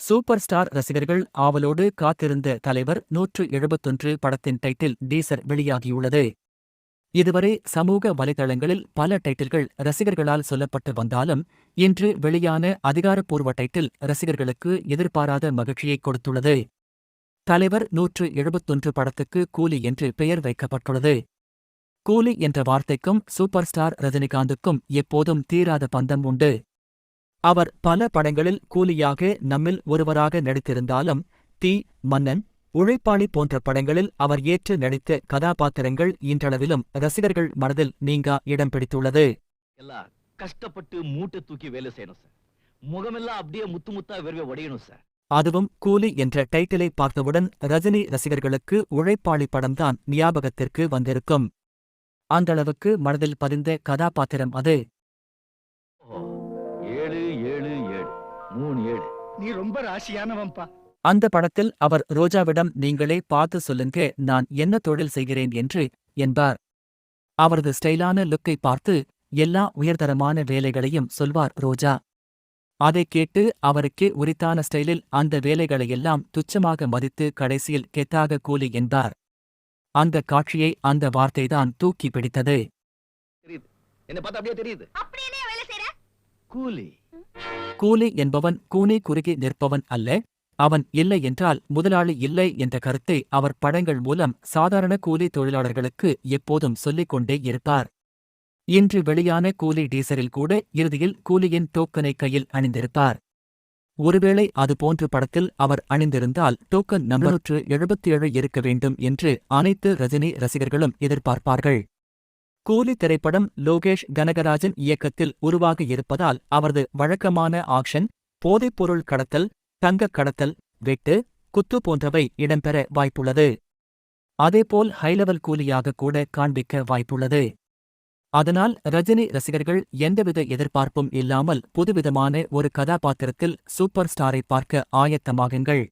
Super star ரசிகர்கள் ஆவலோடு காத்திருந்த தலைவர் நூற்று எழுபத்தொன்று படத்தின் டைட்டில் டீசர் வெளியாகியுள்ளது. இதுவரை சமூக வலைதளங்களில் பல டைட்டில்கள் ரசிகர்களால் சொல்லப்பட்டு வந்தாலும் இன்று வெளியான அதிகாரப்பூர்வ டைட்டில் ரசிகர்களுக்கு எதிர்பாராத மகிழ்ச்சியை கொடுத்துள்ளது. தலைவர் நூற்று எழுபத்தொன்று படத்துக்கு கூலி என்று பெயர் வைக்கப்பட்டுள்ளது. கூலி என்ற வார்த்தைக்கும் சூப்பர் ஸ்டார் ரஜினிகாந்துக்கும் எப்போதும் தீராத பந்தம் உண்டு. அவர் பல படங்களில் கூலியாக நம்மில் ஒருவராக நடித்திருந்தாலும் தீ. மன்னன் உழைப்பாளி போன்ற படங்களில் அவர் ஏற்று நடித்த கதாபாத்திரங்கள் இன்றளவிலும் ரசிகர்கள் மனதில் நீங்கா இடம் பிடித்துள்ளது. கஷ்டப்பட்டு மூட்டை தூக்கி வேலை செய்யணும் சார். முகமெல்லாம் அப்படியே முத்து முத்தா விரவே உடையணும் சார். அதுவும் கூலி என்ற டைட்டிலை பார்த்தவுடன் ரஜினி ரசிகர்களுக்கு உழைப்பாளி படம்தான் ஞாபகத்திற்கு வந்திருக்கும். அந்தளவுக்கு மனதில் பதிந்த கதாபாத்திரம் அது. ஏழு ஏழு. மூணு ஏழு. நீ ரொம்ப ராசியானவன்பா அந்த படத்தில் அவர் ரோஜாவிடம் நீங்களே பார்த்து சொல்லுங்க நான் என்ன தொழில் செய்கிறேன்? என்று என்பார். அவரது ஸ்டைலான லுக்கை பார்த்து எல்லா உயர்தரமான வேலைகளையும் சொல்வார் ரோஜா. அதைக் கேட்டு அவருக்கே உரித்தான ஸ்டைலில் அந்த வேலைகளையெல்லாம் துச்சமாக மதித்து கடைசியில் கெத்தாக கூலி என்பார். அந்த காட்சியை அந்த வார்த்தைதான் தூக்கி பிடித்தது. என்ன பார்த்தா அப்படியே தெரியுது அப்படி என்ன வேலை செய்யற கூலி. கூலி என்பவன் கூனி குறுகி நிற்பவன் அல்ல. அவன் இல்லை என்றால் முதலாளி இல்லை என்ற கருத்தை அவர் படங்கள் மூலம் சாதாரண கூலி தொழிலாளர்களுக்கு எப்போதும் சொல்லிக் கொண்டே இருப்பார். இன்று வெளியான கூலி டீசரில் கூட இறுதியில் கூலியின் டோக்கனை கையில் அணிந்திருப்பார். ஒருவேளை அதுபோன்று படத்தில் அவர் அணிந்திருந்தால் டோக்கன் நம்பர் எழுபத்தேழு இருக்க வேண்டும் என்று அனைத்து ரஜினி ரசிகர்களும் எதிர்பார்ப்பார்கள். கூலி திரைப்படம் லோகேஷ் கனகராஜன் இயக்கத்தில் உருவாக இருப்பதால் அவரது வழக்கமான ஆக்ஷன் போதைப்பொருள் கடத்தல் தங்கக் கடத்தல் வெட்டு குத்து போன்றவை இடம்பெற வாய்ப்புள்ளது. அதேபோல் ஹைலெவல் கூலியாக கூட காண்பிக்க வாய்ப்புள்ளது. அதனால் ரஜினி ரசிகர்கள் எந்தவித எதிர்பார்ப்பும் இல்லாமல் புதுவிதமான ஒரு கதாபாத்திரத்தில் சூப்பர் ஸ்டாரை பார்க்க ஆயத்தமாகுங்கள்.